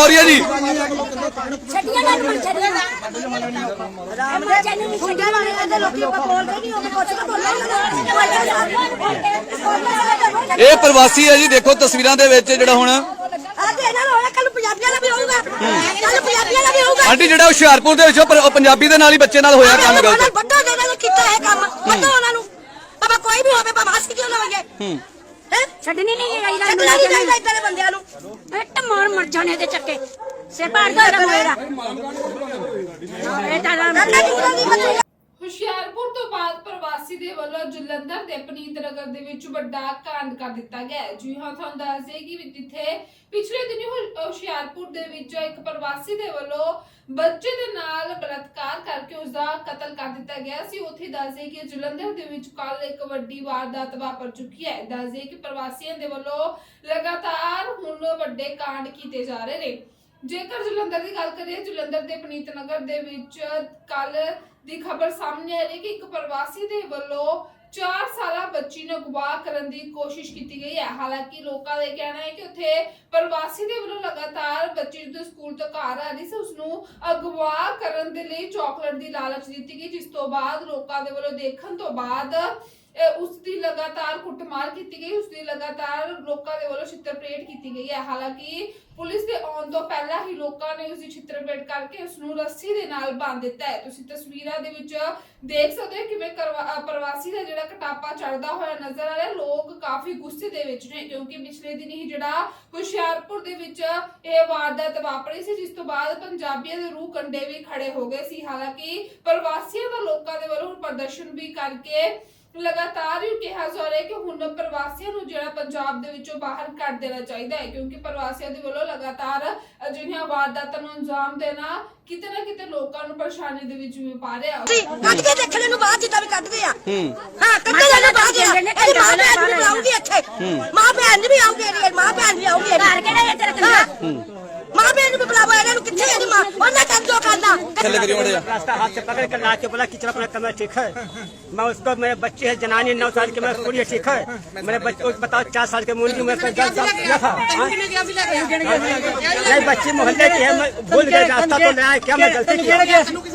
ਹੋ ਰਹੀ ਹੈ ਜੀ। ਛੱਡੀਆਂ ਨਾ ਮਰ ਛੱਡੀਆਂ ਰਾਮ ਦੇ ਚੈਨਲ ਨਹੀਂ ਛੱਡੀਆਂ। ਵਾਲੇ ਕਹਿੰਦੇ ਲੋਕੀ ਆਪਾਂ ਬੋਲਦੇ ਨਹੀਂ ਉਹ ਕੁਛ ਤਾਂ ਬੋਲਣਾ ਇਹ ਪ੍ਰਵਾਸੀ ਹੈ ਜੀ ਦੇਖੋ ਤਸਵੀਰਾਂ ਦੇ ਵਿੱਚ ਜਿਹੜਾ ਹੁਣ। ਆਂਟੀ ਜਿਹੜਾ ਹੁਸ਼ਿਆਰਪੁਰ ਦੇ ਵਿੱਚ ਉਹ ਪਰ- ਉਹ ਪੰਜਾਬੀ ਦੇ ਨਾਲ ਹੀ ਬੱਚੇ ਨਾਲ ਹੋਇਆ ਕੰਮ ਗਲਤ। ਵੱਡਾ ਨਾਲ ਕੀਤਾ ਹੈ ਕੰਮ। ਪਤਾ ਉਹਨਾਂ ਨੂੰ। ਬਾਬਾ ਕੋਈ ਵੀ ਹੋਵੇ ਬਾਬਾ ਹੱਸ ਕਿਉਂ ਨਾ ਹੋਈਏ? ਹੈ? ਛੱਡਣੀ ਨਹੀਂ ਚਾਹੀਦਾ ਛੱਡਣਾ ਨਹੀਂ ਚਾਹੀਦਾ ਇਦਾਂ ਦੇ ਬੰਦਿਆਂ ਨੂੰ। ਇੱਟ ਮਾਰ ਮਰ ਜਾਣੇ ਦੇ ਚੱਕੇ। ਸਿਰ ਪਾੜ ਦਾ ਮੇਰਾ ਇਹ ਤਾਂ ਹੁਸ਼ਿਆਰਪੁਰ ਤੋਂ ਬਾਅਦ ਪ੍ਰਵਾਸੀ ਦੇ ਵੱਲੋਂ ਜਲੰਧਰ ਦੇ ਪਨੀਤ ਨਗਰ ਦੇ ਵਿੱਚ ਵੱਡਾ ਕਾਂਡ ਕਰ ਦਿੱਤਾ ਗਿਆ ਹੈ। ਜੀ ਹਾਂ ਤੁਹਾਨੂੰ ਦੱਸ ਦੇਈਏ ਕਿ ਵੀ ਜਿੱਥੇ ਪਿਛਲੇ ਦਿਨੀ ਹੁ- ਹੁਸ਼ਿਆਰਪੁਰ ਦੇ ਵਿੱਚ ਇੱਕ ਪ੍ਰਵਾਸੀ ਦੇ ਵੱਲੋਂ ਬੱਚੇ ਦੇ ਨਾਲ ਬਲਾਤਕਾਰ ਕਰਕੇ ਉਸ ਦਾ ਕਤਲ ਕਰ ਦਿੱਤਾ ਗਿਆ ਸੀ। ਉੱਥੇ ਦੱਸ ਕਿ ਜਲੰਧਰ ਦੇ ਵਿੱਚ ਕੱਲ ਇੱਕ ਵੱਡੀ ਵਾਰਦਾਤ ਵਾਪਰ ਚੁੱਕੀ ਹੈ। ਦੱਸ ਦੇਈਏ ਕਿ ਪ੍ਰਵਾਸੀਆਂ ਦੇ ਵੱਲੋਂ ਲਗਾਤਾਰ ਹੁਣ ਵੱਡੇ ਕਾਂਡ ਕੀਤੇ ਜਾ ਰਹੇ ਨੇ। ਜੇਕਰ ਜਲੰਧਰ ਦੀ ਗੱਲ ਕਰੀਏ, ਜਲੰਧਰ ਦੇ ਪਨੀਤ ਨਗਰ ਦੇ ਵਿੱਚ ਕੱਲ ਦੀ ਖਬਰ ਸਾਹਮਣੇ ਆ ਰਹੀ ਹੈ ਕਿ ਇੱਕ ਪ੍ਰਵਾਸੀ ਦੇ ਵੱਲੋਂ 4 ਸਾਲਾ ਬੱਚੀ ਨੂੰ ਅਗਵਾ ਕਰਨ ਦੀ ਕੋਸ਼ਿਸ਼ ਕੀਤੀ ਗਈ ਹੈ। ਹਾਲਾਂਕਿ ਲੋਕਾਂ ਦਾ ਇਹ ਕਹਿਣਾ ਹੈ ਕਿ ਉੱਥੇ ਪ੍ਰਵਾਸੀ ਦੇ ਵੱਲੋਂ ਲਗਾਤਾਰ ਬੱਚੀ ਜਦੋਂ ਸਕੂਲ ਤੋਂ ਘਰ ਆ ਰਹੀ ਸੀ ਉਸ ਨੂੰ ਅਗਵਾ ਕਰਨ ਦੇ ਲਈ ਚਾਕਲੇਟ ਦੀ ਲਾਲਚ ਦਿੱਤੀ ਗਈ, ਜਿਸ ਤੋਂ ਬਾਅਦ ਲੋਕਾਂ ਦੇ ਵੱਲੋਂ ਦੇਖਣ ਤੋਂ ਬਾਅਦ ਉਸ ਦੀ ਲਗਾਤਾਰ ਕੁੱਟਮਾਰ ਕੀਤੀ ਗਈ, ਉਸ ਦੀ ਲਗਾਤਾਰ ਲੋਕਾਂ ਦੇ ਵੱਲੋਂ ਛਿੱਤਰਪਰੇਡ ਕੀਤੀ ਗਈ ਹੈ। ਹਾਲਾਂਕਿ ਪੁਲਿਸ ਦੇ ਆਉਣ ਤੋਂ ਪਹਿਲਾਂ ਹੀ ਲੋਕਾਂ ਨੇ ਉਸ ਦੀ ਛਿੱਤਰਪਰੇਡ ਕਰਕੇ ਉਸ ਨੂੰ ਰੱਸੀ ਦੇ ਨਾਲ ਬੰਨ੍ਹ ਦਿੱਤਾ ਹੈ। ਤੁਸੀਂ ਤਸਵੀਰਾਂ ਦੇ ਵਿੱਚ ਦੇਖ ਸਕਦੇ ਹੋ ਕਿਵੇਂ ਪ੍ਰਵਾਸੀ ਦਾ ਜਿਹੜਾ ਕਟਾਪਾ ਚੜਦਾ ਹੋਇਆ ਨਜ਼ਰ ਆ ਰਿਹਾ ਲੋਕ ਕਾਫੀ ਗੁੱਸੇ ਦੇ ਵਿੱਚ ਨੇ, ਕਿਉਂਕਿ ਪਿਛਲੇ ਦਿਨ ਹੀ ਜਿਹੜਾ ਹੁਸ਼ਿਆਰਪੁਰ ਦੇ ਵਿੱਚ ਇਹ ਵਾਰਦਾਤ ਵਾਪਰੀ ਸੀ, ਜਿਸ ਤੋਂ ਬਾਅਦ ਪੰਜਾਬੀਆਂ ਦੇ ਰੂਹ ਕੰਡੇ ਵੀ ਖੜੇ ਹੋ ਗਏ ਸੀ। ਹਾਲਾਂਕਿ ਪ੍ਰਵਾਸੀਆਂ ਦਾ ਲੋਕਾਂ ਦੇ ਵੱਲੋਂ ਪ੍ਰਦਰਸ਼ਨ ਵੀ ਕਰਕੇ ਲਗਾਤਾਰ ਹੀ ਕਿਹਾ ਜਾ ਰਿਹਾ ਹੈ ਕਿ ਹੁਣ ਪ੍ਰਵਾਸੀਆਂ ਨੂੰ ਜਿਹੜਾ ਪੰਜਾਬ ਦੇ ਵਿੱਚੋਂ ਬਾਹਰ ਕੱਢ ਦੇਣਾ ਚਾਹੀਦਾ ਹੈ ਕਿਉਂਕਿ ਪ੍ਰਵਾਸੀਆਂ ਦੇ ਵੱਲੋਂ ਲਗਾਤਾਰ ਅਜਿਹੀਆਂ ਵਾਰਦਾਤਾਂ ਨੂੰ ਅੰਜਾਮ ਦੇਣਾ ਕਿਤੇ ਨਾ ਕਿਤੇ ਲੋਕਾਂ ਨੂੰ ਪਰੇਸ਼ਾਨੀ ਦੇ ਵਿੱਚ ਵੀ ਪਾ ਰਿਹਾ ਕੱਢ ਕੇ ਦੇਖਣ ਨੂੰ ਬਾਅਦ ਜਿੱਦਾਂ ਵੀ ਕੱਢਦੇ ਆ। ਹਾਂ। ਕੱਢੇ ਜਾਣੇ ਬਾਅਦ ਆ ਇਹਦੀ ਮਾਂ ਭੈਣ ਵੀ ਬੁਲਾਉਂਗੀ ਇੱਥੇ। ਮਾਂ ਭੈਣ ਵੀ ਆਉਂਗੀ ਇਹਦੀ ਮਾਂ ਭੈਣ ਵੀ ਆਉਂਗੀ ਘਰ ਕਿਹੜਾ ਹੈ। ਤੇਰਾ ਕੰਜਰਾ ਮਾਂ ਭੈਣ ਨੂੰ ਵੀ ਬੁਲਾਵੋ ਇਹਨਾਂ ਨੂੰ ਕਿੱਥੇ ਇਹਦੀ ਮਾਂ ਉਹਨਾਂ ਕਰ ਜੋ ਕਰਨਾ ਥੱਲੇ ਕਰਿਓ ਮੜੇ रास्ता हाथ से पकड़ कर ला के बोला कि चलो अपना कमरा ठीक है मैं उसको मेरे बच्चे है जनानी नौ साल की मैं पूरी ठीक है मेरे बच्चे को बताओ चार साल के मुंडी में दस साल किया था हाँ? नहीं बच्ची मोहल्ले की है मैं भूल गए रास्ता तो नया है क्या मैं गलती किया